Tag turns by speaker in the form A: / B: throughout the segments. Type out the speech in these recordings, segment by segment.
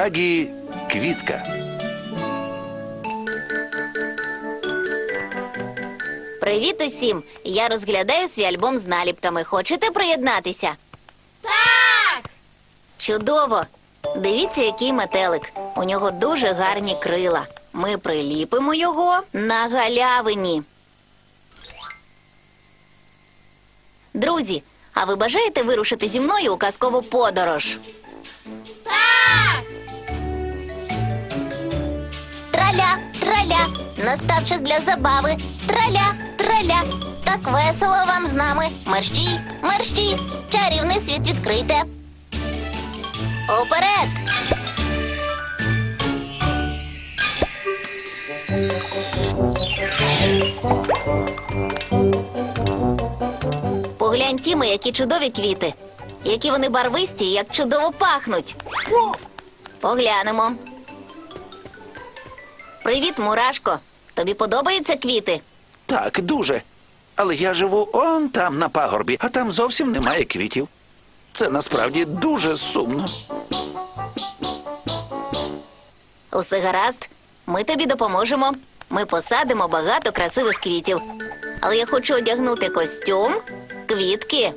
A: Дагі
B: квітка.
C: Привіт усім! Я розглядаю свій альбом з наліпками. Хочете приєднатися?
A: Так!
C: Чудово! Дивіться, який метелик. У нього дуже гарні крила. Ми приліпимо його на галявині. Друзі, а ви бажаєте вирушити зі мною у казкову подорож? Траля, траля, настав час для забави. Траля, траля. Так весело вам з нами. Мерщій, мерщій, чарівний світ відкрите. Уперед! Поглянь, Тіме, які чудові квіти. Які вони барвисті, як чудово пахнуть. Поглянемо. Привіт, мурашко. Тобі подобаються квіти?
B: Так, дуже. Але я живу он там на пагорбі, а там зовсім немає квітів. Це насправді дуже сумно.
C: Усе гаразд. Ми тобі допоможемо. Ми посадимо багато красивих квітів. Але я хочу одягнути костюм, квітки.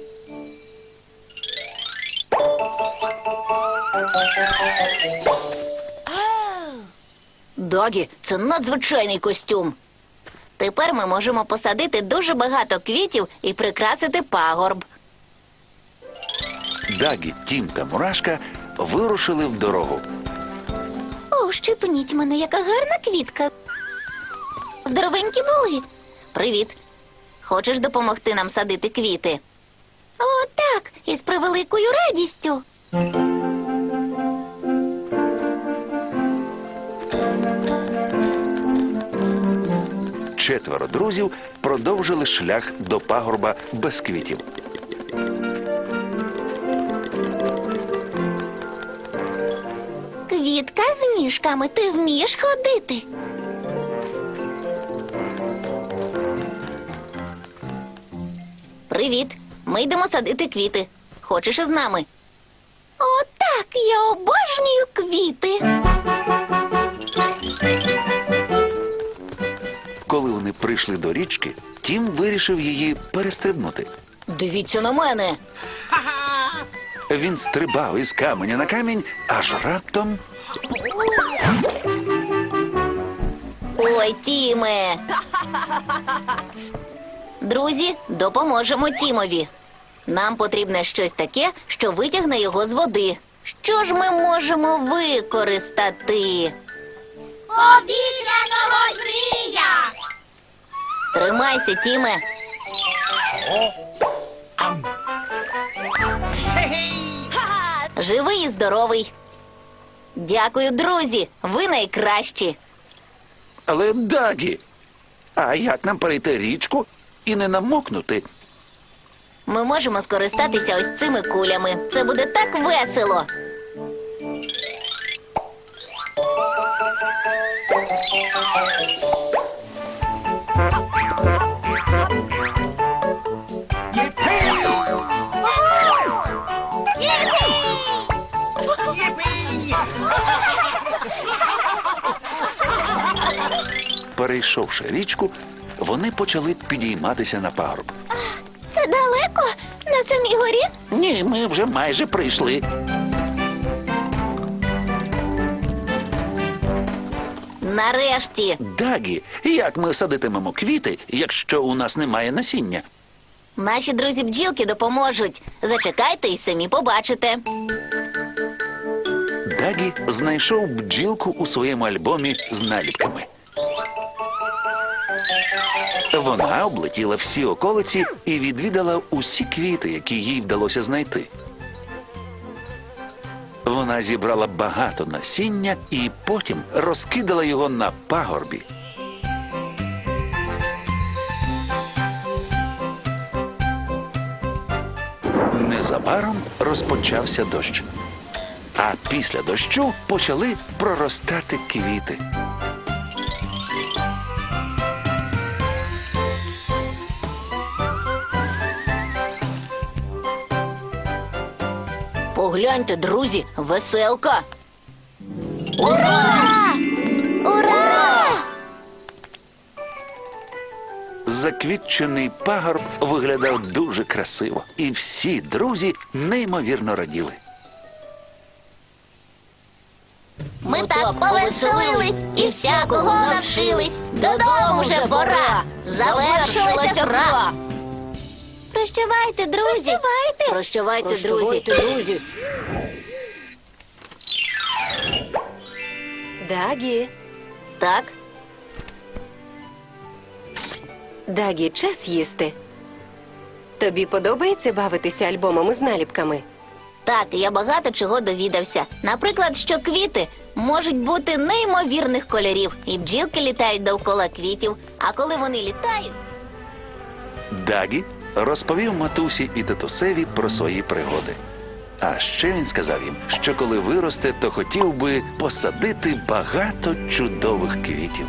C: Дагі, це надзвичайний костюм. Тепер ми можемо посадити дуже багато квітів і прикрасити пагорб.
B: Дагі, Тім та Мурашка вирушили в дорогу.
C: О, щепніть мене, яка гарна квітка. Здоровенькі були. Привіт. Хочеш допомогти нам садити квіти? О, так, із превеликою радістю.
B: Четверо друзів продовжили шлях до пагорба без квітів.
C: Квітка з ніжками, ти вмієш ходити? Привіт. Ми йдемо садити квіти. Хочеш із нами? О, так, я обожнюю квіти.
B: Коли вони прийшли до річки, Тім вирішив її перестрибнути.
C: Дивіться на мене.
B: Він стрибав із каменя на камінь, аж раптом
C: Ой, Тіме. Друзі, допоможемо Тімові. Нам потрібне щось таке, що витягне його з води. Що ж ми можемо використати?
A: Повітряного змія!
C: Тримайся, Тіме. Живий і здоровий. Дякую, друзі. Ви найкращі.
B: Але Дагі, а як нам перейти річку і не намокнути?
C: Ми можемо скористатися ось цими кулями. Це буде так весело.
B: Перейшовши річку, вони почали підійматися на пагорб.
C: Це далеко на самій горі.
B: Ні, ми вже майже прийшли.
C: Нарешті.
B: Дагі, як ми садитимемо квіти, якщо у нас немає насіння?
C: Наші друзі бджілки допоможуть. Зачекайте і самі побачите.
B: Дагі знайшов бджілку у своєму альбомі з наліпками. Вона облетіла всі околиці і відвідала усі квіти, які їй вдалося знайти. Вона зібрала багато насіння і потім розкидала його на пагорбі. Незабаром розпочався дощ. А після дощу почали проростати квіти.
C: Погляньте, друзі, веселка. Ура! Ура!
B: Заквітчений пагорб виглядав дуже красиво, і всі друзі неймовірно раділи.
C: Ми так повеселились і всякого навчились. Додому вже пора. Завершилася гра. Прощавайте, друзі. Прощавайте, друзі.
D: друзі. Дагі,
C: Так,
D: Дагі, час їсти. Тобі подобається бавитися альбомами з наліпками?
C: так, я багато чого довідався. Наприклад, що квіти можуть бути неймовірних кольорів, і бджілки літають довкола квітів. А коли вони літають,
B: Дагі розповів матусі і татусеві про свої пригоди. А ще він сказав їм, що коли виросте, то хотів би посадити багато чудових квітів.